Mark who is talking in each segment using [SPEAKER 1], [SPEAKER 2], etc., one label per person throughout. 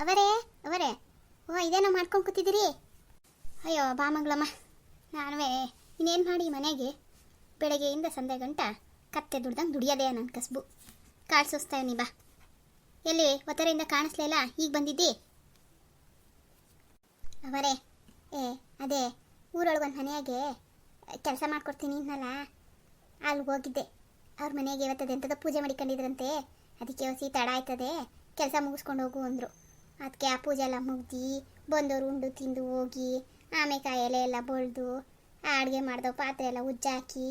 [SPEAKER 1] ಅವರೇ ಅವರೇ. ಓ, ಇದೇನೋ ಮಾಡ್ಕೊಂಡು ಕೂತಿದ್ದೀರಿ? ಅಯ್ಯೋ, ಬಾ ಮಂಗಳಮ್ಮ. ನಾನುವೇ, ಇನ್ನೇನು ಮಾಡಿ ಮನೆಗೆ? ಬೆಳಗ್ಗೆಯಿಂದ ಸಂಜೆ ಗಂಟ ಕತ್ತೆ ದುಡ್ದಂಗೆ ದುಡಿಯೋದೇ ನನ್ನ ಕಸ್ಬು. ಸೋಸ್ತಾ ನೀ ಬಾ. ಎಲ್ಲಿ, ಒತ್ತರೆಯಿಂದ ಕಾಣಿಸ್ಲಿಲ್ಲ ಈಗ ಬಂದಿದ್ದಿ? ಅವರೇ, ಏ, ಅದೇ, ಊರೊಳಗೆ ಒಂದು ಮನೆಯಾಗೆ ಕೆಲಸ ಮಾಡ್ಕೊಡ್ತೀನಿ ಇನ್ನಲ್ಲ ಅಲ್ಲಿ ಹೋಗಿದ್ದೆ. ಅವ್ರ ಮನೆಗೆ ಇವತ್ತದೆ ಎಂಥದ್ದು ಪೂಜೆ ಮಾಡಿಕೊಂಡಿದ್ರಂತೆ. ಅದಕ್ಕೆ ಹೊಸಿ ತಡ ಆಯ್ತದೆ. ಕೆಲಸ ಮುಗಿಸ್ಕೊಂಡು ಹೋಗು ಅಂದರು. ಅದಕ್ಕೆ ಆ ಪೂಜೆ ಎಲ್ಲ ಮುಗ್ದು ಬಂದವರು ಉಂಡು ತಿಂದು ಹೋಗಿ, ಆಮೇಲೆ ಎಲೆ ಎಲ್ಲ ಬಳ್ದು, ಆ ಅಡುಗೆ ಮಾಡ್ದವು ಪಾತ್ರೆ ಎಲ್ಲ ಉಜ್ಜಾಕಿ,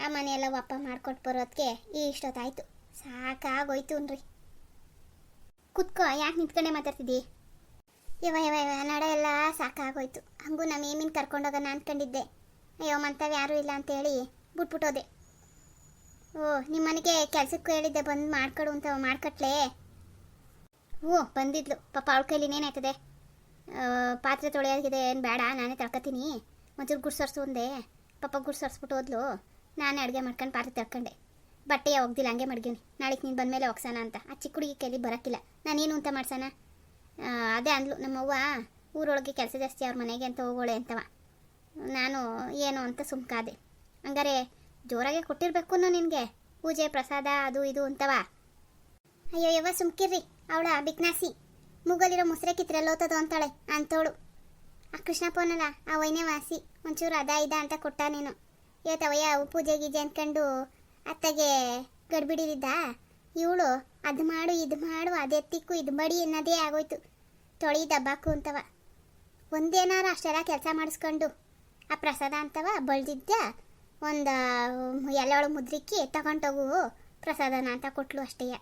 [SPEAKER 1] ಆ ಮನೆಯೆಲ್ಲ ಒಪ್ಪ ಮಾಡ್ಕೊಟ್ಟು ಬರೋದಕ್ಕೆ ಇಷ್ಟೊತ್ತಾಯ್ತು. ಸಾಕಾಗೋಯ್ತು ಅನ್ರಿ ಕುತ್ಕೋ, ಯಾಕೆ ನಿಂತ್ಕೊಂಡೆ ಮಾತಾಡ್ತಿದ್ದಿ? ಯವ ಯವ ಇವ ನಡ ಎಲ್ಲ ಸಾಕಾಗೋಯ್ತು. ಹಂಗೂ ನಮ್ಮ ಏಮಿನ ಕರ್ಕೊಂಡೋಗೋಣ ಅನ್ಕೊಂಡಿದ್ದೆ ಅಯ್ಯೋ ಮಂತವ್ ಯಾರೂ ಇಲ್ಲ ಅಂತೇಳಿ ಬಿಟ್ಬಿಟ್ಟೋದೆ. ಓ, ನಿಮ್ಮನೆಗೆ ಕೆಲ್ಸಕ್ಕೆ ಹೇಳಿದ್ದೆ ಬಂದು ಮಾಡ್ಕೊಡು ಅಂತ ಮಾಡ್ಕಟ್ಲೆ? ಓ ಬಂದಿದ್ಲು. ಪಾಪ ಅವಳ ಕೈಲಿ ಏನಾಯ್ತದೆ ಪಾತ್ರೆ ತೊಳೆಯೋದಿದೆ ಏನು ಬೇಡ, ನಾನೇ ತಳ್ಕೊತೀನಿ. ಒಂಚೂರು ಗುಡ್ಸರ್ಸು ಒಂದೆ. ಪಾಪ ಗುಡ್ಸರ್ಸ್ಬಿಟ್ಟು ಹೋದ್ಲು. ನಾನೇ ಅಡುಗೆ ಮಾಡ್ಕೊಂಡು ಪಾತ್ರೆ ತಳ್ಕೊಂಡೆ. ಬಟ್ಟೆ ಹೋಗ್ದಿಲ್ಲ, ಹಂಗೆ ಮಡ್ಗೀನಿ. ನಾಳೆಗೆ ನೀನು ಬಂದಮೇಲೆ ಒಗ್ಸೋಣ ಅಂತ. ಆ ಚಿಕ್ಕ ಹುಡುಗಿ ಕೈಲಿ ಬರೋಕ್ಕಿಲ್ಲ. ನಾನೇನು ಅಂತ ಮಾಡ್ಸೋಣ? ಅದೇ ಅಂದ್ಲು. ನಮ್ಮವ್ವ, ಊರೊಳಗೆ ಕೆಲಸ ಜಾಸ್ತಿ, ಅವ್ರ ಮನೆಗೆ ಅಂತ ಹೋಗೋಳೆ ಅಂತವ. ನಾನು, ಏನು ಅಂತ ಸುಮ್ಕಾದೆ. ಹಂಗಾರೆ ಜೋರಾಗೆ ಕೊಟ್ಟಿರ್ಬೇಕು ನಿನಗೆ. ಪೂಜೆ, ಪ್ರಸಾದ, ಅದು ಇದು ಅಂತವ. ಅಯ್ಯೋ, ಯವ್ವ, ಸುಮ್ಕಿರ್ರಿ. ಅವಳ ಬಿಕ್ನಾಸಿ ಮೂಗಲಿರೋ ಮೊಸರೆ ಕಿತ್ರೆ ಲೋತದು ಅಂತಾಳೆ. ಅಂತೋಳು ಆ ಕೃಷ್ಣಪ್ಪನಲ್ಲ ಆ ವೈನೇ ವಾಸಿ. ಒಂಚೂರು ಅದ ಇದ ಅಂತ ಕೊಟ್ಟ ನೀನು. ಇವತ್ತವಯ್ಯ ಅವು ಪೂಜೆ ಗೀಜೆ ಅಂದ್ಕೊಂಡು ಅತ್ತಗೆ ಗಡ್ಬಿಡಿರಿದ್ದ ಇವಳು, ಅದು ಮಾಡು, ಇದು ಮಾಡು ಅದೆತ್ತಿಕ್ಕು ಇದು ಬಡಿ ಅನ್ನೋದೇ ಆಗೋಯ್ತು. ತೊಳಿ ದಬ್ಬಾಕು ಅಂತವ. ಒಂದೇನಾರು ಅಷ್ಟೆಲ್ಲ ಕೆಲಸ ಮಾಡಿಸ್ಕೊಂಡು. ಆ ಪ್ರಸಾದ ಅಂತವ, ಬಳ್ದಿದ್ದ. ಒಂದು ಎಲ್ಲವಳು ಮುದ್ರಿಕ್ಕಿ ತಗೊಂಡೋಗು ಪ್ರಸಾದನ ಅಂತ ಕೊಟ್ಲು ಅಷ್ಟೇಯ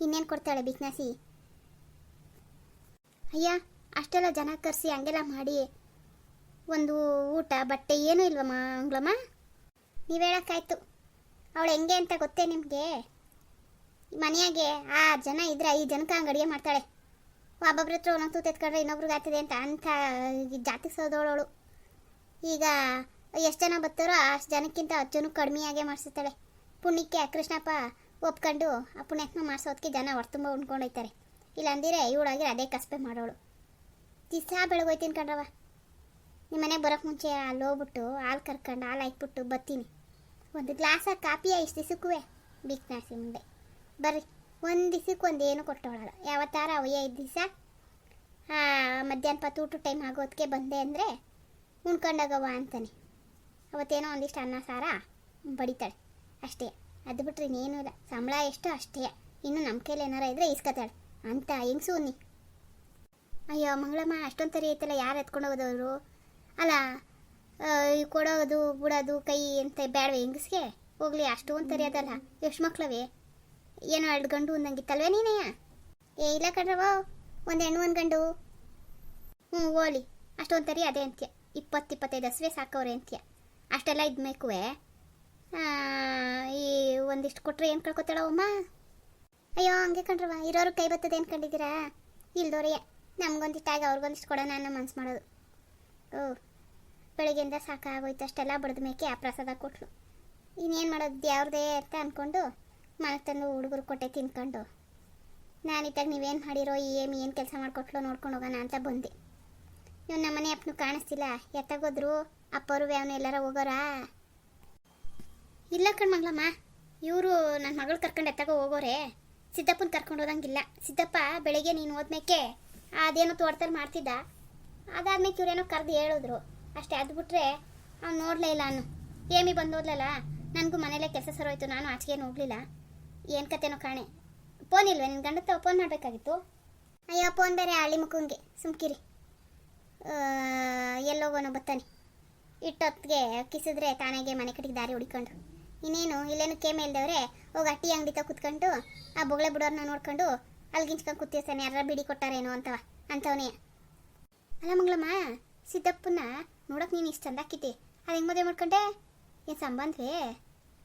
[SPEAKER 1] ಇನ್ನೇನು ಕೊಡ್ತಾಳೆ ಬಿಕ್ನಾಸಿ ಅಯ್ಯ, ಅಷ್ಟೆಲ್ಲ ಜನ ಕರೆಸಿ ಹಂಗೆಲ್ಲ ಮಾಡಿ ಒಂದು ಊಟ, ಬಟ್ಟೆ ಏನೂ ಇಲ್ವಮ್ಮ ಅಂಗ್ಲಮ್ಮ ನೀವು ಹೇಳೋಕ್ಕಾಯ್ತು. ಅವಳು ಹೆಂಗೆ ಅಂತ ಗೊತ್ತೇ ನಿಮಗೆ? ಮನೆಯಾಗೆ ಆ ಜನ ಇದ್ರೆ ಐದು ಜನಕ್ಕೆ ಹಂಗೆ ಅಡುಗೆ ಮಾಡ್ತಾಳೆ. ಒಬ್ಬೊಬ್ರ ಹತ್ರ ಒಂದೊಂದು ತೂತು ಎತ್ಕೊಂಡ್ರೆ ಇನ್ನೊಬ್ರಿಗೆ ಆಗ್ತದೆ ಅಂತ ಅಂಥ ಜಾತಿ ಸೋದವಳವಳು ಈಗ ಎಷ್ಟು ಜನ ಬರ್ತಾರೋ ಅಷ್ಟು ಜನಕ್ಕಿಂತ ಹತ್ತು ಜನಕ್ಕೆ ಕಡಿಮೆಯಾಗೆ ಮಾಡಿಸ್ತಾಳೆ ಪುಣ್ಯಕ್ಕೆ ಕೃಷ್ಣಪ್ಪ ಒಪ್ಕೊಂಡು ಆ ಪುಣ್ಯಕ್ಕೆ ಮಾಡಿಸೋದಕ್ಕೆ ಜನ ಹೊರ್ತುಂಬ ಉಣ್ಕೊಂಡೋಯ್ತಾರೆ ಇಲ್ಲಾಂದಿರೆ ಇವಳಾಗಿ ಅದೇ ಕಸ್ಬೆ ಮಾಡೋಳು. ದಿಸ ಬೆಳಗೋಯ್ತೀನಿ ಕಣ್ರವ ನಿಮ್ಮ ಮನೆಗೆ ಬರೋಕ್ಕೆ ಮುಂಚೆ ಅಲ್ಲಿ ಹೋಗ್ಬಿಟ್ಟು ಹಾಲು ಕರ್ಕೊಂಡು ಹಾಲು ಹಾಕ್ಬಿಟ್ಟು ಬರ್ತೀನಿ. ಒಂದು ಗ್ಲಾಸ ಕಾಪಿಯ ಇಷ್ಟು ದಿವಸಕ್ಕೂ ಬಿಕ್ನಾಸಿ ಮುಂದೆ. ಬರ್ರಿ. ಒಂದು ದಿವಸಕ್ಕೆ ಒಂದು ಏನು ಕೊಟ್ಟೋಳಲ್ಲ ಯಾವತ್ತಾರ ಅವಯ್ಯ ಐದು ದಿವಸ ಮಧ್ಯಾಹ್ನ ಪತ್ತು ಊಟ ಟೈಮ್ ಆಗೋದಕ್ಕೆ ಬಂದೆ ಅಂದರೆ ಉಣ್ಕೊಂಡಾಗವ ಅಂತಾನೆ. ಅವತ್ತೇನೋ ಒಂದಿಷ್ಟು ಅನ್ನ, ಸಾರ ಬಡಿತಾಳೆ. ಅಷ್ಟೇ. ಅದು ಬಿಟ್ರೆ ಇನ್ನೇನೂ ಇಲ್ಲ. ಸಂಬಳ ಎಷ್ಟು ಅಷ್ಟೇ. ಇನ್ನು ನಮ್ಮ ಕೈಲಿ ಏನಾರ ಇದ್ದರೆ ಇಸ್ಕೊತಾಳೆ ಅಂತ ಹೆಂಗ್ ನೀ ಅಯ್ಯೋ, ಮಂಗಳಮ್ಮ, ಅಷ್ಟೊಂದು ತರಿ ಐತಲ್ಲ, ಯಾರು ಎತ್ಕೊಂಡು ಹೋಗೋದವರು ಅಲ್ಲ ಕೊಡೋದು, ಬಿಡೋದು, ಕೈ ಅಂತ ಬೇಡವೆ ಹೆಂಗಸ್ಗೆ? ಹೋಗ್ಲಿ, ಅಷ್ಟೊಂದು ತರಿ ಅದಲ್ಲ. ಎಷ್ಟು ಮಕ್ಳವೇ? ಏನೋ ಎರಡು ಗಂಡು ಒಂದಂಗಿತ್ತಲ್ವೇ ನೀನೆಯ ಏ, ಇಲ್ಲ ಕಣ್ರವ ಒಂದು ಹೆಣ್ಣು, ಒಂದು ಗಂಡು. ಹ್ಞೂ ಓಲಿ ಅಷ್ಟೊಂದು ತರಿ ಅದೇ ಅಂತ್ಯ. ಇಪ್ಪತ್ತು ಇಪ್ಪತ್ತೈದು ಹಸುವೆ ಸಾಕವ್ರೆ ಅಂತ್ಯ. ಅಷ್ಟೆಲ್ಲ ಇದ್ಮೇಕುವೆ ಈ ಒಂದಿಷ್ಟು ಕೊಟ್ಟರೆ ಏನು ಕಳ್ಕೊತಾಳವಮ್ಮ? ಅಯ್ಯೋ, ಹಂಗೆ ಕಣ್ರವ ಇರೋರು ಕೈ ಬರ್ತದೆ ಅನ್ಕೊಂಡಿದ್ದೀರಾ ಇಲ್ದೋರಿಯ ನಮ್ಗೊಂದಿಷ್ಟಾಗಿ ಅವ್ರಿಗೊಂದಿಷ್ಟು ಕೊಡೋಣ ಅನ್ನೋ ಮನ್ಸು ಮಾಡೋದು. ಓ, ಬೆಳಗ್ಗೆಯಿಂದ ಸಾಕಾಗೋಯ್ತು ಅಷ್ಟೆಲ್ಲ ಬಡ್ದ ಮೇಕೆ ಆ ಪ್ರಸಾದ ಕೊಟ್ಲು. ಇನ್ನೇನು ಮಾಡೋದು ಯಾವ್ದೇ ಅಂತ ಅಂದ್ಕೊಂಡು ಮನೆಗೆ ತಂದು ಹುಡುಗರು ಕೊಟ್ಟೆ ತಿನ್ಕೊಂಡು. ನಾನಿದ್ದಾಗ ನೀವೇನು ಮಾಡಿರೋ, ಏಮಿ ಏನು ಕೆಲಸ ಮಾಡಿಕೊಟ್ಲು ನೋಡ್ಕೊಂಡು ಹೋಗೋಣ ಅಂತ ಬಂದೆ. ಇವ್ನು ನಮ್ಮನೆ ಅಪ್ಪನು ಕಾಣಿಸ್ತಿಲ್ಲ. ಎತ್ತಾಗೋದ್ರು ಅಪ್ಪರು ಅವನು ಎಲ್ಲಾರ ಹೋಗೋರಾ? ಇಲ್ಲ ಕಣ್ಮಗ್ಲಮ್ಮ. ಇವರು ನನ್ನ ಮಗಳು ಕರ್ಕೊಂಡು ಎತ್ತಾಗ ಹೋಗೋರೆ. ಸಿದ್ದಪ್ಪನ ಕರ್ಕೊಂಡು ಹೋದಂಗಿಲ್ಲ ಸಿದ್ದಪ್ಪ, ಬೆಳಿಗ್ಗೆ ನೀನು ಹೋದ್ಮೇಕೆ ಅದೇನೋ ತೋಟದಲ್ಲಿ ಮಾಡ್ತಿದ್ದ? ಅದಾದ್ಮೇಲೆ ಇವ್ರೇನೋ ಕರೆದು ಹೇಳಿದ್ರು. ಅಷ್ಟೇ, ಅದು ಬಿಟ್ರೆ ಅವ್ನು ನೋಡಲೇ ಇಲ್ಲ ಅವನು. ಏಮಿ ಬಂದು ಹೋದ್ಲಲ್ಲ, ನನಗೂ ಮನೇಲೇ ಕೆಲಸ ಸರೋಯ್ತು ನಾನು ಆಚೆಗೇನು ಹೋಗ್ಲಿಲ್ಲ. ಏನು ಕತೆನೋ ಕಾಣೆ. ಫೋನ್ ಇಲ್ವೇ? ನಿನ್ನ ಗಂಡತ್ತ ಫೋನ್ ಮಾಡಬೇಕಾಗಿತ್ತು? ಅಯ್ಯೋ ಫೋನ್ ಬೇರೆ ಹಳ್ಳಿ ಮುಖಂಗೆ ಸುಮ್ಕಿರಿ. ಎಲ್ಲೋಗೋನೋ ಬತ್ತಾನೆ. ಇಟ್ಟೊತ್ತಿಗೆ ಕಿಸಿದ್ರೆ ತಾನಾಗೆ ಮನೆ ಕಡೆಗೆ ದಾರಿ ಹುಡ್ಕೊಂಡು. ಇನ್ನೇನು, ಇಲ್ಲೇನು ಕೇಮೆ ಇಲ್ದವ್ರೆ, ಹೋಗಿ ಅಟ್ಟಿ ಅಂಗಡಿ ತ ಕುತ್ಕೊಂಡು, ಆ ಬೊಗಳೆ ಬಿಡೋರ್ನ ನೋಡ್ಕೊಂಡು ಅಲ್ಗಿಂಚ್ಕೊಂಡು ಕೂತಿರ್ತಾನೆ ಯಾರ ಬಿಡಿ ಕೊಟ್ಟಾರೇನೋ ಅಂತವ, ಅಂತವನೇ. ಅಲ್ಲ ಮಂಗಳಮ್ಮ ಸಿದ್ದಪ್ಪನ ನೋಡಕ್ ನೀನು ಇಷ್ಟು ಚಂದಾಕಿದ್ದೆ ಅದು ಹೆಂಗೆ ಮದುವೆ ಮಾಡ್ಕೊಂಡೆ? ಏನು ಸಂಬಂಧವೇ?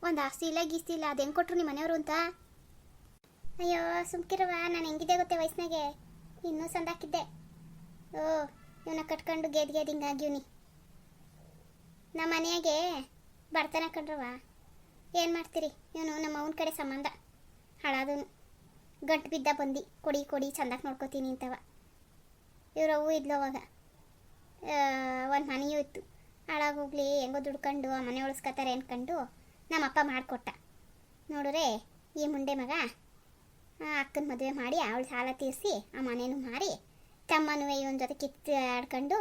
[SPEAKER 1] ಒಂದು ಆಸ್ತಿ ಇಲ್ಲ, ಗೀಸ್ತಿ ಇಲ್ಲ, ಅದು ಹೆಂಗೆ ಕೊಟ್ರು ನಿಮ್ಮ ಮನೆಯವರು ಅಂತ? ಅಯ್ಯೋ ಸುಮ್ಕಿರವ ನಾನು ಹೆಂಗಿದೆ ಗೊತ್ತೆ ವಯಸ್ಸಿನಾಗೆ? ಇನ್ನೂ ಸಂದಾಕಿದ್ದೆ ಓ ಇವನ್ನ ಕಟ್ಕೊಂಡು ಗೇದ್ ಗೇದ್ ಹಿಂಗಾಗಿವ್ನಿ ನಮ್ಮ ಮನೆಯಾಗೆ ಬರ್ತಾನೆ ಕಣ್ರವ ಏನು ಮಾಡ್ತೀರಿ? ಇವನು ನಮ್ಮ ಅವನ ಕಡೆ ಸಂಬಂಧ. ಹಾಳಾದನು ಗಂಟು ಬಿದ್ದ ಬಂದು. ಕೊಡಿ ಕೊಡಿ, ಚಂದಾಗಿ ನೋಡ್ಕೋತೀನಿ ಅಂತವ. ಇವ್ರ ಅವ್ವ ಇದ್ಲು ಅವಾಗ. ಒಂದು ಮನೆಯೂ ಇತ್ತು. ಹಾಳಾಗೋಗ್ಲಿ ಹೆಂಗೋ ದುಡ್ಕೊಂಡು, ಆ ಮನೆ ಉಳಿಸ್ಕೊತಾರೆ ಅಂದ್ಕೊಂಡು ನಮ್ಮಪ್ಪ ಮಾಡಿಕೊಟ್ಟ. ನೋಡ್ರೆ, ಈ ಮುಂಡೆ ಮಗ ಅಕ್ಕನ ಮದುವೆ ಮಾಡಿ ಅವಳ ಸಾಲ ತೀರಿಸಿ ಆ ಮನೇನು ಮಾರಿ, ತಮ್ಮನೂ ಇವನ ಜೊತೆ ಕಿತ್ತು ಆಡ್ಕೊಂಡು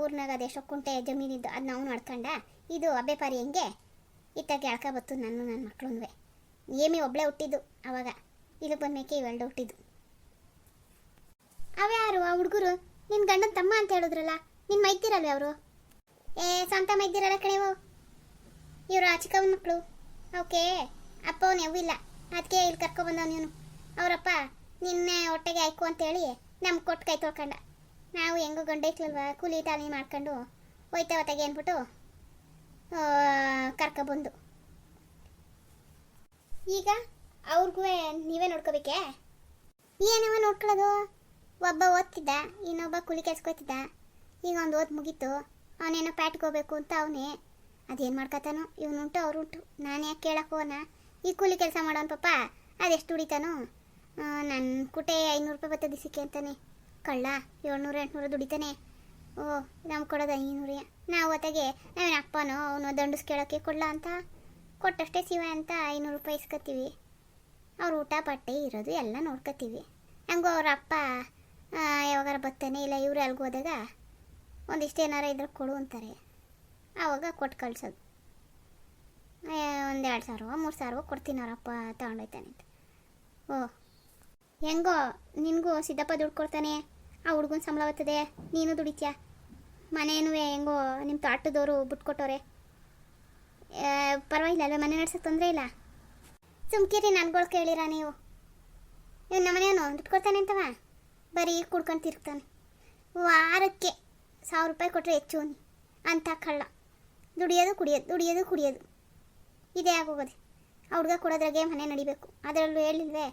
[SPEAKER 1] ಊರ್ನಾಗ ಅದೆಷ್ಟೋ ಕುಂಟೆ ಜಮೀನಿದ್ದು ಅದನ್ನ ಅವನು ಮಾಡ್ಕೊಂಡ, ಇದು ಅಬ್ಬೆ ಪಾರಿ ಹೆಂಗೆ? ಇತ್ತಾಗ ಎಳ್ಕ ಬತ್ತು ನಾನು ನನ್ನ ಮಕ್ಳು ಏಮಿ ಒಬ್ಳೆ ಹುಟ್ಟಿದ್ದು ಅವಾಗ. ಇಲ್ಲಿ ಬಂದಕ್ಕೆ ಇವೆರಡು ಹುಟ್ಟಿದ್ದು. ಅವ್ಯಾರು ಆ ಹುಡುಗರು? ನಿನ್ನ ಗಂಡನ ತಮ್ಮ ಅಂತ ಹೇಳಿದ್ರಲ್ಲ? ನಿನ್ನ ಮೈತಿರಲ್ವ ಅವರು? ಏ, ಸ್ವಂತ ಮೈದಿರಲ್ಲ ಕಣೇವು ಇವರು ಆ ಮಕ್ಕಳು ಓಕೆ ಅಪ್ಪ ಅವನು ಯಾವಿಲ್ಲ ಅದಕ್ಕೆ ಇಲ್ಲಿ ಕರ್ಕೊಬಂದವನು ನೀನು ಅವರಪ್ಪ, ನಿನ್ನೆ ಹೊಟ್ಟೆಗೆ ಆಯ್ಕು ಅಂತೇಳಿ ನಮ್ಗೆ ಕೊಟ್ಟು ಕೈ ತೊಳ್ಕೊಂಡ. ನಾವು ಹೆಂಗೋ ಗಂಡ ಐಕ್ಲಲ್ವ ಕೂಲಿ ತಾಲಿ ಮಾಡ್ಕೊಂಡು ಹೋಯ್ತಾ ತೆಗೆ ಅಂದ್ಬಿಟ್ಟು ಕರ್ಕೊಬಂದು. ಈಗ ಅವ್ರಿಗೂ ನೀವೇ ನೋಡ್ಕೋಬೇಕೆ? ಏನವ ನೋಡ್ಕೊಳ್ಳೋದು? ಒಬ್ಬ ಓದ್ತಿದ್ದ, ಇನ್ನೊಬ್ಬ ಕೂಲಿ ಕೆಸ್ಕೋತಿದ್ದ ಈಗ ಒಂದು ಓದ್ ಮುಗೀತು. ಅವನೇನೋ ಪ್ಯಾಟ್ಕೋಬೇಕು ಅಂತ ಅವನೇ. ಅದೇನು ಮಾಡ್ಕೊತಾನೋ? ಇವನುಂಟು, ಅವ್ರುಂಟು. ನಾನು ಯಾಕೆ ಕೇಳಕ್ಕೆ ಹೋಗೋಣ? ಈ ಕೂಲಿ ಕೆಲಸ ಮಾಡೋನು ಪಾಪ, ಅದೆಷ್ಟು ದುಡಿತಾನೋ? ನನ್ನ ಕುಟೆ ಐನೂರು ರೂಪಾಯಿ ಬರ್ತದೆ ಸಿಕ್ಕಿ ಅಂತಾನೆ. ಕಳ್ಳ, ಏಳ್ನೂರು, ಎಂಟುನೂರು ದುಡಿತಾನೆ. ಓ ನಮ್ಗೆ ಕೊಡೋದು ಐನೂರು ನಾವು ಹೊತ್ತಿಗೆ ನಾವೇನು ಅಪ್ಪನೋ, ಅವನು ದಂಡಸ್ ಕೇಳೋಕ್ಕೆ ಕೊಡ್ಲ ಅಂತ? ಕೊಟ್ಟಷ್ಟೇ ಶಿವ ಅಂತ ಐನೂರು ರೂಪಾಯಿ ಇಸ್ಕೊತೀವಿ ಅವ್ರ ಊಟ, ಬಟ್ಟೆ, ಇರೋದು ಎಲ್ಲ ನೋಡ್ಕೊತೀವಿ ಹಂಗೂ ಅವ್ರ ಅಪ್ಪ ಯಾವಾಗಾರ ಬರ್ತಾನೆ ಇಲ್ಲ ಇವ್ರು ಅಲ್ಗೆ ಹೋದಾಗ ಒಂದಿಷ್ಟು ಏನಾರ ಇದ್ರೆ ಕೊಡು ಅಂತಾರೆ. ಆವಾಗ ಕೊಟ್ಟು ಕಳ್ಸೋದು. ಒಂದು ಎರಡು ಸಾವಿರ ಮೂರು ಸಾವಿರವೋ ಕೊಡ್ತೀನಿ ಅವರಪ್ಪ ತಗೊಂಡೋಯ್ತಾನೆ ಅಂತ. ಓ ಹೆಂಗೋ, ನಿನಗೂ ಸಿದ್ದಪ್ಪ ದುಡ್ಡು ಕೊಡ್ತಾನೆ? ಆ ಹುಡುಗನ ಸಂಬಳ ಬರ್ತದೆ ನೀನು ದುಡಿತ್ಯಾ? ಮನೇನು ಹೆಂಗೋ ನಿಮ್ಮ ತೋಟದವರು ಬಿಟ್ಕೊಟ್ಟವ್ರೆ ಪರವಾಗಿಲ್ಲ ಅಲ್ವ, ಮನೆ ನಡ್ಸೋಕೆ ತೊಂದರೆ ಇಲ್ಲ? ಸುಮ್ಕಿರಿ, ನನ್ಗಳು ಕೇಳಿರ ನೀವು? ಇವ್ನು ನಮ್ಮನೇನು ದುಡ್ಡು ಕೊಡ್ತಾನೆ ಅಂತವ? ಬರೀ ಕುಡ್ಕೊಂಡು ತಿರ್ಗ್ತಾನೆ. ವಾರಕ್ಕೆ ಸಾವಿರ ರೂಪಾಯಿ ಕೊಟ್ಟರೆ ಹೆಚ್ಚು ಅಂತ ಕಳ್ಳ. ದುಡಿಯೋದು ಕುಡಿಯೋದು ದುಡಿಯೋದು ಕುಡಿಯೋದು. ಇದೇ ಆಗೋಗೋದೆ. ಆ ಹುಡುಗ ಕೊಡೋದ್ರಾಗೆ ಮನೆ ನಡಿಬೇಕು. ಅದರಲ್ಲೂ ಹೇಳಿಲ್ವೇ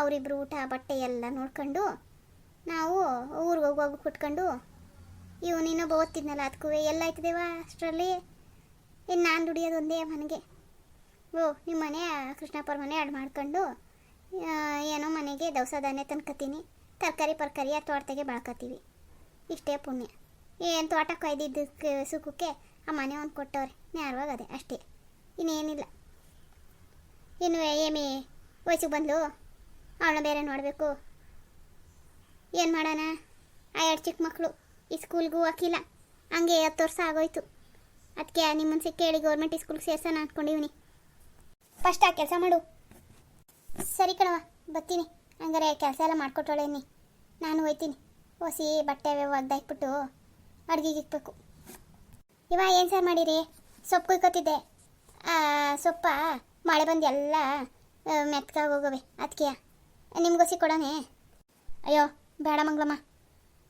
[SPEAKER 1] ಅವರಿಬ್ಬರು ಊಟ, ಬಟ್ಟೆ ಎಲ್ಲ ನೋಡ್ಕೊಂಡು ನಾವು ಊರಿಗೆ ಹೋಗುವಾಗ ಕುಟ್ಕೊಂಡು ಇವನು ಇನ್ನೊಬ್ಬ ಓದ್ತಿದ್ನಲ್ಲ ಅದಕ್ಕೂ ಎಲ್ಲ ಆಯ್ತದೇವ ಅಷ್ಟರಲ್ಲಿ? ಇನ್ನು ನಾನು ದುಡಿಯೋದು ಒಂದೇ ಮನೆಗೆ. ಓ, ನಿಮ್ಮ ಮನೆ ಕೃಷ್ಣಪ್ಪರ ಮನೆ ಅಡ್ ಮಾಡ್ಕೊಂಡು ಏನೋ ಮನೆಗೆ ದವಸ ಧಾನ್ಯ ತಂದ್ಕೊತೀನಿ. ತರಕಾರಿ, ಪರ್ಕಾರಿ ಆ ತೋಟದಾಗೆ ಬೆಳ್ಕೊತೀವಿ. ಇಷ್ಟೇ ಪುಣ್ಯ. ಏನು ತೋಟ ಕೊಯ್ದಿದ್ದಕ್ಕೆ ಸುಖಕ್ಕೆ ಆ ಮನೆ ಒಂದು ಕೊಟ್ಟವ್ರೆ. ನ್ಯಾರವಾಗ ಅದೇ, ಅಷ್ಟೇ. ಇನ್ನೇನಿಲ್ಲ. ಇನ್ನು ಏಮಿ, ವಯಸ್ಸಿಗೆ ಬಂದ್ಲು? ಅವಳನ್ನ ಬೇರೆ ನೋಡಬೇಕು. ಏನು ಮಾಡೋಣ? ಆ ಎರಡು ಚಿಕ್ಕ ಮಕ್ಕಳು ಈ ಸ್ಕೂಲ್ಗೂ ಹಾಕಿಲ್ಲ ಹಂಗೆ ಹತ್ತು ವರ್ಷ ಆಗೋಯ್ತು. ಅದಕ್ಕೆ ನಿಮ್ಮ ಸಿಕ್ಕ ಕೇಳಿ ಗೌರ್ಮೆಂಟ್ ಸ್ಕೂಲ್ಗೆ ಸೇರ್ಸೋಣ ಅಂದ್ಕೊಂಡಿವ್ನಿ ಫಸ್ಟ್ ಆ ಕೆಲಸ ಮಾಡು. ಸರಿ ಕಣವ ಬರ್ತೀನಿ. ಹಂಗಾರೆ ಕೆಲಸ ಎಲ್ಲ ಮಾಡ್ಕೊಟ್ಟೋಳೇನಿ ನಾನು ಹೋಯ್ತೀನಿ ಹೊಸಿ ಬಟ್ಟೆ ಒಗ್ದಾಕ್ಬಿಟ್ಟು ಅಡುಗೆಗೆ ಇಕ್ಬೇಕು. ಇವ ಏನು ಸರ್ ಮಾಡಿರಿ? ಸೊಪ್ಪು ಕುಯ್ಕೋತಿದ್ದೆ. ಸೊಪ್ಪ ಮಳೆ ಬಂದು ಎಲ್ಲ ಮೆತ್ಕಾಗಿ ಹೋಗವೆ. ಅದಕ್ಕೆ ನಿಮ್ಗೊಸಿ ಕೊಡೋಣ. ಅಯ್ಯೋ, ಬೇಡ ಮಂಗ್ಳಮ್ಮ.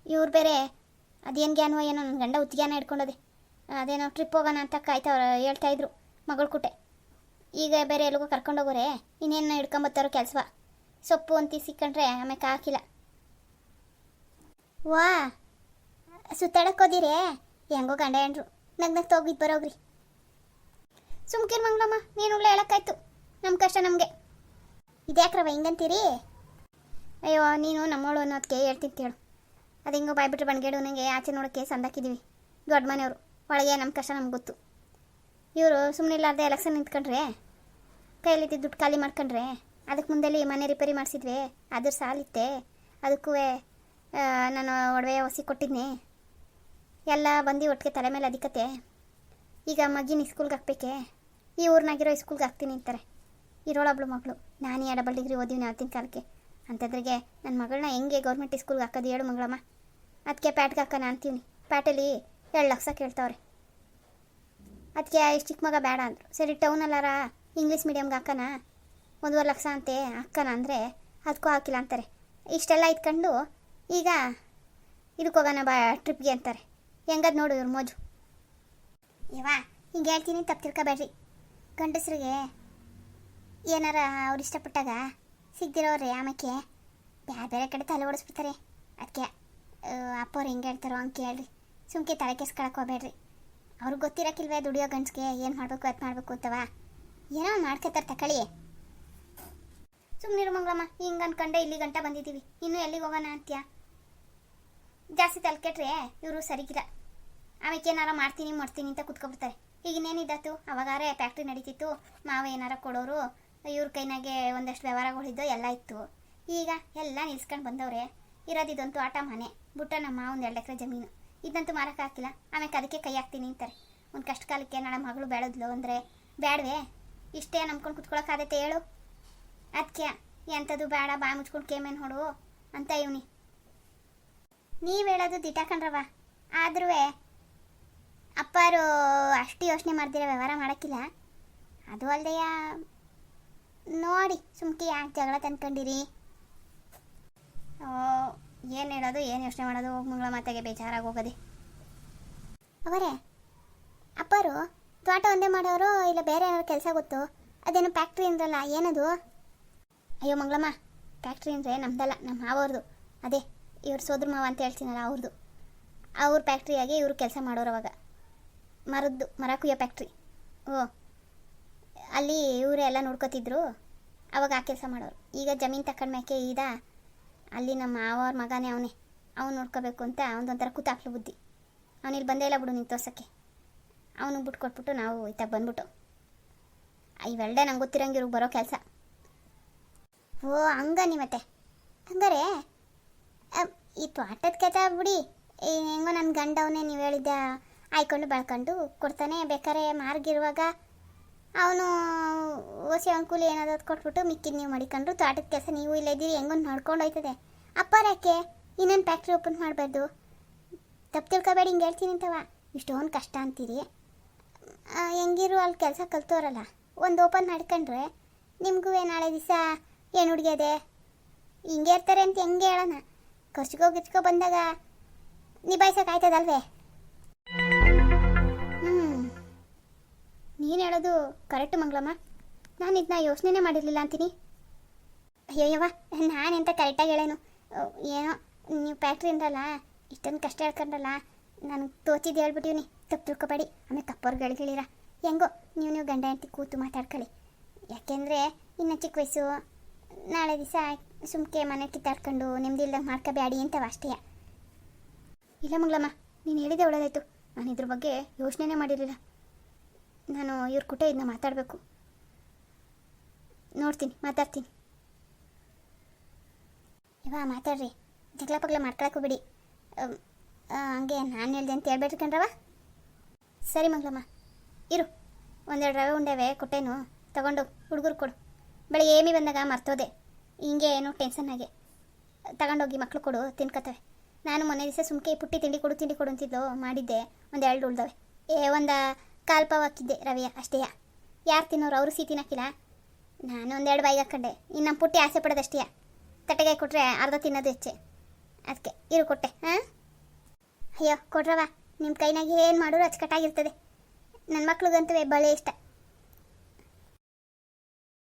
[SPEAKER 1] ಇವ್ರು ಬೇರೆ ಅದೇನು ಗ್ಯಾನ್ವ ಏನೋ ನನ್ನ ಗಂಡ ಉತ್ತಿಗೆನ ಹಿಡ್ಕೊಂಡದೆ. ಅದೇನೋ ಟ್ರಿಪ್ ಹೋಗೋಣ ಅಂತ ಕಾಯ್ತವ್ರು ಹೇಳ್ತಾ ಇದ್ರು ಮಗಳ ಕುಟೆ. ಈಗ ಬೇರೆ ಎಲ್ಲಿಗೋ ಕರ್ಕೊಂಡೋಗೋರೆ, ಇನ್ನೇನು ಹಿಡ್ಕೊಂಬತ್ತಾರೋ ಕೆಲಸ. ಸೊಪ್ಪು ಅಂತ ಸಿಕ್ಕಂಡ್ರೆ ಆಮೇಲೆ ಹಾಕಿಲ್ಲ. ವಾ ಸುತ್ತಾಡಕ್ಕೆ ಹೋದಿರೇ? ಹೆಂಗೋ ಗಂಡ ಹೆಂಡ್ರು ನಗ್ ನಗ್ ತೋಗಿದ್ದು ಬರೋಗ್ರಿ ಸುಮ್ಕಿರ್ ಮಂಗ್ಲಮ್ಮ ನೀನುಗ್ಲೇ ಹೇಳಕ್ಕಾಯ್ತು. ನಮ್ಮ ಕಷ್ಟ ನಮಗೆ. ಇದ್ಯಾಕ್ರವ ಹಿಂಗಂತೀರಿ? ಅಯ್ಯೋ, ನೀನು ನಮ್ಮವಳು ಅನ್ನೋದಕ್ಕೆ ಹೇಳ್ತೀನಿ ಕೇಳು. ಅದು ಹಿಂಗೋ ಬಾಯ್ಬಿಟ್ರೆ ಬಣ್ಗೇಡು ನನಗೆ ಆಚೆ ನೋಡೋಕ್ಕೆ ಸಂದಾಕಿದ್ದೀವಿ ದೊಡ್ಡ ಮನೆಯವರು. ಒಳಗೆ ನಮ್ಮ ಕಷ್ಟ ನಮ್ಗೆ ಗೊತ್ತು. ಇವರು ಸುಮ್ಮನೆ ಇಲ್ಲಾರ್ದೆ ಎಲೆಕ್ಷನ್ ನಿಂತ್ಕೊಂಡ್ರೆ ಕೈಲಿದ್ದು ದುಡ್ಡು ಖಾಲಿ ಮಾಡ್ಕೊಂಡ್ರೆ ಅದಕ್ಕೆ ಮುಂದೆಲ್ಲಿ ಮನೆ ರಿಪೇರಿ ಮಾಡಿಸಿದ್ವಿ, ಅದ್ರ ಸಾಲಿತ್ತೆ, ಅದಕ್ಕೂ ನಾನು ಒಡವೆ ಹೊಸಿ ಕೊಟ್ಟಿದ್ನಿ. ಎಲ್ಲ ಬಂದು ಒಟ್ಟಿಗೆ ತಲೆ ಮೇಲೆ ಅದಿಕತೆ ಈಗ ಮಗಿನ ಸ್ಕೂಲ್ಗೆ ಹಾಕ್ಬೇಕೆ? ಈ ಊರ್ನಾಗಿರೋ ಸ್ಕೂಲ್ಗೆ ಹಾಕ್ತೀನಿ ಅಂತಾರೆ. ಇರೋಳೊಬ್ಳು ಮಗಳು. ನಾನು ಡಬಲ್ ಡಿಗ್ರಿ ಓದಿವ್ನಿ ಅವತ್ತಿನ ಕಾಲಕ್ಕೆ. ಅಂಥದ್ರಿಗೆ ನನ್ನ ಮಗಳನ್ನ ಹೆಂಗೆ ಗೌರ್ಮೆಂಟ್ ಸ್ಕೂಲ್ಗೆ ಹಾಕೋದು ಹೇಳು ಮಂಗಳಮ್ಮ. ಅದಕ್ಕೆ ಪ್ಯಾಟ್ಗೆ ಹಾಕೋಣ ಅಂತೀನಿ. ಪ್ಯಾಟಲ್ಲಿ ಎರಡು ಲಕ್ಷ ಕೇಳ್ತಾವ್ರೆ. ಅದಕ್ಕೆ ಇಷ್ಟು ಚಿಕ್ಕ ಮಗ ಬೇಡ ಅಂದರು. ಸರಿ, ಟೌನಲ್ಲಾರ ಇಂಗ್ಲೀಷ್ ಮೀಡಿಯಮ್ಗೆ ಹಾಕೋಣ. ಒಂದೂವರೆ ಲಕ್ಷ ಅಂತೆ, ಹಾಕೋಣ ಅಂದರೆ ಅದಕ್ಕೂ ಹಾಕಿಲ್ಲ ಅಂತಾರೆ. ಇಷ್ಟೆಲ್ಲ ಇಟ್ಕೊಂಡು ಈಗ ಇದಕ್ಕೆ ಹೋಗೋಣ ಬಾ ಟ್ರಿಪ್ಗೆ ಅಂತಾರೆ. ಹೆಂಗದು ನೋಡು ಇವ್ರ ಮೋಜು. ಇವಾ ಹಿಂಗೆ ಹೇಳ್ತೀನಿ, ತಪ್ಪು ತಿಳ್ಕೊಬೇಡ್ರಿ. ಗಂಡಸ್ರಿಗೆ ಏನಾರ ಅವ್ರು ಇಷ್ಟಪಟ್ಟಾಗ ಸಿಗ್ದಿರೋರೆ ಆಮೇಕೆ? ಬೇರೆ ಬೇರೆ ಕಡೆ ತಲೆ ಓಡಿಸ್ಬಿಡ್ತಾರೆ. ಅದಕ್ಕೆ ಅಪ್ಪವ್ರು ಹೆಂಗೆ ಹೇಳ್ತಾರೋ ಹಂಗೆ ಕೇಳ್ರಿ. ಸುಮ್ಕೆ ತಲೆ ಕೆಸ್ಕೊಳಕ್ಕೆ ಹೋಗ್ಬೇಡ್ರಿ. ಅವ್ರಿಗೆ ಗೊತ್ತಿರಕ್ಕಿಲ್ವೇ ದುಡಿಯೋ ಗಂಡ್ಸ್ಗೆ ಏನು ಮಾಡಬೇಕು, ಅದು ಮಾಡಬೇಕು ಅಂತವಾ? ಏನೋ ಮಾಡ್ಕೋತಾರೆ ತಕಳಿ. ಸುಮ್ಮನಿರು ಮಂಗಳಮ್ಮ, ಹಿಂಗೆ ಅನ್ಕೊಂಡೆ ಇಲ್ಲಿ ಗಂಟ ಬಂದಿದ್ದೀವಿ. ಇನ್ನು ಎಲ್ಲಿಗೆ ಹೋಗೋಣ ಅಂತ್ಯ? ಜಾಸ್ತಿ ತಲೆ ಕೆಟ್ರೆ, ಇವರು ಸರಿಗಿರ ಆಮೇಲೆ ಏನಾರ ಮಾಡ್ತೀನಿ ಮಾಡ್ತೀನಿ ಅಂತ ಕುತ್ಕೊಬಿಡ್ತಾರೆ. ಈಗ ಇನ್ನೇನಿದ್ದಾತು? ಅವಾಗಾರೆ ಫ್ಯಾಕ್ಟ್ರಿ ನಡೀತಿತ್ತು. ಮಾವ ಏನಾರ ಕೊಡೋರು? ಇವ್ರ ಕೈನಾಗೆ ಒಂದಷ್ಟು ವ್ಯವಹಾರಗಳಿದ್ದೋ ಎಲ್ಲ ಇತ್ತು. ಈಗ ಎಲ್ಲ ನಿಲ್ಸ್ಕೊಂಡು ಬಂದವ್ರೆ. ಇರೋದಿದಂತೂ ಆಟ ಮನೆ, ಬುಟ್ಟ ನಮ್ಮ ಒಂದು ಎರಡು ಎಕರೆ ಜಮೀನು. ಇದಂತೂ ಹಾಕಿಲ್ಲ ಆಮೇಲೆ ಅದಕ್ಕೆ ಕೈ ಹಾಕ್ತೀನಿ ಅಂತಾರೆ. ಒಂದು ಕಷ್ಟ ಕಾಲಕ್ಕೆ ನನ್ನ ಮಗಳು ಬೇಡದ್ಲು ಅಂದರೆ ಬೇಡವೇ ಇಷ್ಟೇ ನಂಬ್ಕೊಂಡು ಕುತ್ಕೊಳಕ್ಕಾಗತ್ತೆ ಹೇಳು. ಅದಕ್ಕೆ ಎಂಥದ್ದು ಬೇಡ ಬಾಯಿ ಮುಚ್ಕೊಂಡು ಕೇಮೇನು ಹೊಡು ಅಂತ ಇವನಿ. ನೀವು ಹೇಳೋದು ದಿಟ ಕಣ್ರವ ಆದ್ರೂ ಅಪ್ಪಾರು ಅಷ್ಟು ಯೋಚನೆ ಮಾಡ್ದಿರ ವ್ಯವಹಾರ ಮಾಡೋಕ್ಕಿಲ್ಲ. ಅದು ಅಲ್ದೆಯ ನೋಡಿ, ಸುಮ್ಕೆ ಯಾಕೆ ಜಗಳ ತಂದ್ಕೊಂಡಿರಿ? ಏನು ಹೇಳೋದು, ಏನು ಯೋಚನೆ ಮಾಡೋದು? ಮಂಗಳ ಮಾತೆಗೆ ಬೇಜಾರಾಗಿ ಹೋಗೋದೆ. ಅವರೇ, ಅಪ್ಪರು, ತೋಟ ಒಂದೇ ಮಾಡೋರು ಇಲ್ಲ ಬೇರೆ ಏನಾದ್ರು ಕೆಲಸ ಗೊತ್ತು? ಅದೇನು ಫ್ಯಾಕ್ಟ್ರಿ ಅಂದ್ರಲ್ಲ, ಏನದು? ಅಯ್ಯೋ ಮಂಗಳಮ್ಮ ಫ್ಯಾಕ್ಟ್ರಿ ಅಂದರೆ ನಮ್ದಲ್ಲ ನಮ್ಮ ಮಾವವ್ರದ್ದು ಅದೇ, ಇವ್ರ ಸೋದ್ರ ಮಾವ ಅಂತ ಹೇಳ್ತೀನಲ್ಲ ಅವ್ರದ್ದು ಅವ್ರ ಫ್ಯಾಕ್ಟ್ರಿಯಾಗಿ ಇವರು ಕೆಲಸ ಮಾಡೋರು ಅವಾಗ. ಮರದ್ದು ಮರ ಕುಯ್ಯೋ ಫ್ಯಾಕ್ಟ್ರಿ ಓ ಅಲ್ಲಿ ಇವರೇ ಎಲ್ಲ ನೋಡ್ಕೋತಿದ್ರು. ಅವಾಗ ಆ ಕೆಲಸ ಮಾಡೋರು. ಈಗ ಜಮೀನು ತಕೊಂಡ್ಮ್ಯಾಕೆ ಈದ ಅಲ್ಲಿ ನಮ್ಮ ಮಾವವ್ರ ಮಗನೇ ಅವನೇ. ಅವ್ನು ನೋಡ್ಕೋಬೇಕು ಅಂತ ಅವನೊಂಥರ ಕೂತಾಕ್ಲು ಬುದ್ಧಿ. ಅವನಿಲ್ಲಿ ಬಂದೇ ಇಲ್ಲ ಬಿಡು ನಿಂಗೆ ತೋರ್ಸೋಕ್ಕೆ. ಅವನಿಗೆ ಬಿಟ್ಟು ಕೊಟ್ಬಿಟ್ಟು ನಾವು ಇತ್ತಾಗ ಬಂದ್ಬಿಟ್ಟು. ಇವೆರಡೇ ನಂಗೆ ಗೊತ್ತಿರೋಂಗಿರು ಬರೋ ಕೆಲಸ. ಓ ಹಂಗನಿ ಮತ್ತೆ? ಹಂಗಾರೆ? ಈ ತೋಟದ ಕೆಲಸ ಬಿಡಿ. ಹೆಂಗೋ ನನ್ನ ಗಂಡವನೇ ನೀವು ಹೇಳಿದ್ದ ಆಯ್ಕೊಂಡು ಬೆಳ್ಕೊಂಡು ಕೊಡ್ತಾನೆ. ಬೇಕಾರೆ ಮಾರ್ಗಿರುವಾಗ ಅವನು ಓಸಿ ಅಂಕುಲಿ ಏನಾದ್ರು ಕೊಟ್ಬಿಟ್ಟು ಮಿಕ್ಕಿದ್ ನೀವು ಮಾಡಿಕೊಂಡ್ರು, ತೋಟದ ಕೆಲಸ ನೀವು ಇಲ್ಲ ಇದ್ದೀರಿ ಹೆಂಗೊಂದು ನಡ್ಕೊಂಡು ಹೋಯ್ತದೆ. ಅಪ್ಪ ಯಾಕೆ? ಇನ್ನೊಂದು ಫ್ಯಾಕ್ಟ್ರಿ ಓಪನ್ ಮಾಡಬಾರ್ದು. ತಪ್ಪು ತಿಳ್ಕೊಬೇಡಿ, ಹಿಂಗೆ ಹೇಳ್ತೀನಿ ಅಂತವ. ಇಷ್ಟೊಂದು ಕಷ್ಟ ಅಂತೀರಿ. ಹೆಂಗಿರು ಅಲ್ಲಿ ಕೆಲಸ ಕಲ್ತೋರಲ್ಲ ಒಂದು ಓಪನ್ ಮಾಡ್ಕೊಂಡ್ರೆ ನಿಮಗೂ ನಾಳೆ ದಿವಸ ಏನು ಹುಡುಗಿಯದೆ ಹಿಂಗೆ ಇರ್ತಾರೆ ಅಂತ ಹೆಂಗೆ ಹೇಳೋಣ? ಖರ್ಚಿಗೋ ಗಿಚ್ಕೋ ಬಂದಾಗ ನಿಭಾಯಿಸೋಕೆ ನೀನು ಹೇಳೋದು ಕರೆಕ್ಟ್ ಮಂಗಳಮ್ಮ. ನಾನು ಇದನ್ನ ಯೋಚನೆನೇ ಮಾಡಿರಲಿಲ್ಲ ಅಂತೀನಿ. ಏಯ್ಯವ ನಾನು ಎಂತ ಕರೆಕ್ಟಾಗಿ ಹೇಳೇನು? ಏನೋ, ನೀವು ಫ್ಯಾಕ್ಟ್ರಿ ಅಂದ್ರಲ್ಲ, ಇಷ್ಟೊಂದು ಕಷ್ಟ ಹೇಳ್ಕೊಂಡ್ರಲ್ಲ, ನಾನು ತೋಚಿದ್ದು ಹೇಳ್ಬಿಟ್ಟಿವ್ನಿ. ತಪ್ಪು ತಿಳ್ಕೊಬೇಡಿ. ಆಮೇಲೆ ತಪ್ಪವ್ರಿಗೆ ಹೇಳಿರ ಹೆಂಗೋ, ನೀವು ನೀವು ಗಂಡ ಹೆಂಡತಿ ಕೂತು ಮಾತಾಡ್ಕೊಳ್ಳಿ. ಯಾಕೆಂದರೆ, ಇನ್ನು ಚಿಕ್ಕ ವಯಸ್ಸು, ನಾಳೆ ದಿವಸ ಸುಮ್ಕೆ ಮನೆ ಕಿತ್ತಾಡ್ಕೊಂಡು ನೆಮ್ಮದಿಲ್ದಂಗೆ ಮಾಡ್ಕೋಬೇಡಿ ಅಂತವ ಅಷ್ಟೇ. ಇಲ್ಲ ಮಂಗಳಮ್ಮ, ನೀನು ಹೇಳಿದೆ ಒಳ್ಳೆದಾಯ್ತು. ನಾನು ಇದ್ರ ಬಗ್ಗೆ ಯೋಚನೆನೇ ಮಾಡಿರಲಿಲ್ಲ. ನಾನು ಇವ್ರ ಕುಟೆ ಇದನ್ನ ಮಾತಾಡಬೇಕು. ನೋಡ್ತೀನಿ, ಮಾತಾಡ್ತೀನಿ. ಇವ ಮಾತಾಡ್ರಿ, ಜಗಳ ಪಗ್ಲ ಮಾಡ್ಕೊಳಕ್ಕೂ ಬಿಡಿ ಹಂಗೆ ನಾನು ಹೇಳ್ದೆ ಅಂತ ಹೇಳ್ಬೇಡ್ರಿ ಕಣ್ರವ ಸರಿ ಮಂಗಳಮ್ಮ, ಇರು. ಒಂದೆರಡು ರವೆ ಉಂಡೆವೆ, ಕೊಟ್ಟೇನು ತಗೊಂಡು ಹುಡುಗರು ಕೊಡು. ಬೆಳಿಗ್ಗೆ ಏಮಿ ಬಂದಾಗ ಮರ್ತೋದೆ. ಹಿಂಗೆ ಏನು ಟೆನ್ಷನ್ ಆಗಿ. ತಗೊಂಡೋಗಿ ಮಕ್ಕಳು ಕೊಡು, ತಿನ್ಕೋತವೆ. ನಾನು ಮೊನ್ನೆ ದಿವಸ ಸುಮ್ಕೆ ಪುಟ್ಟಿ ತಿಂಡಿ ಕೊಡು ತಿಂಡಿ ಕೊಡು ಅಂತಿದ್ದು ಮಾಡಿದ್ದೆ. ಒಂದು ಎರಡು ಉಳ್ದವೆ. ಏ, ಒಂದು ಕಾಲು ಪಾವ್ ಹಾಕಿದ್ದೆ ರವೆಯ ಅಷ್ಟೇಯ ಯಾರು ತಿನ್ನೋರು ಅವರು ಸಿಹಿ ತಿನ್ನಕ್ಕಿಲ್ಲ? ನಾನು ಒಂದೆರಡು ಬಾಯಿಗೆ ಹಾಕೊಂಡೆ, ಇನ್ನು ನಮ್ಮ ಪುಟ್ಟಿ ಆಸೆ ಪಡೋದಷ್ಟೇಯ ತಟ್ಟೆಗೆ ಕೊಟ್ಟರೆ ಅರ್ಧ ತಿನ್ನೋದು ಹೆಚ್ಚೆ ಅದಕ್ಕೆ ಇರು ಕೊಟ್ಟೆ, ಹಾಂ? ಅಯ್ಯೋ ಕೊಡ್ರವ ನಿಮ್ಮ ಕೈನಾಗ ಏನು ಮಾಡೋರು ಅಚ್ಚುಕಟ್ಟಾಗಿರ್ತದೆ ನನ್ನ ಮಕ್ಳಿಗಂತೂ ಬಳೆ ಇಷ್ಟ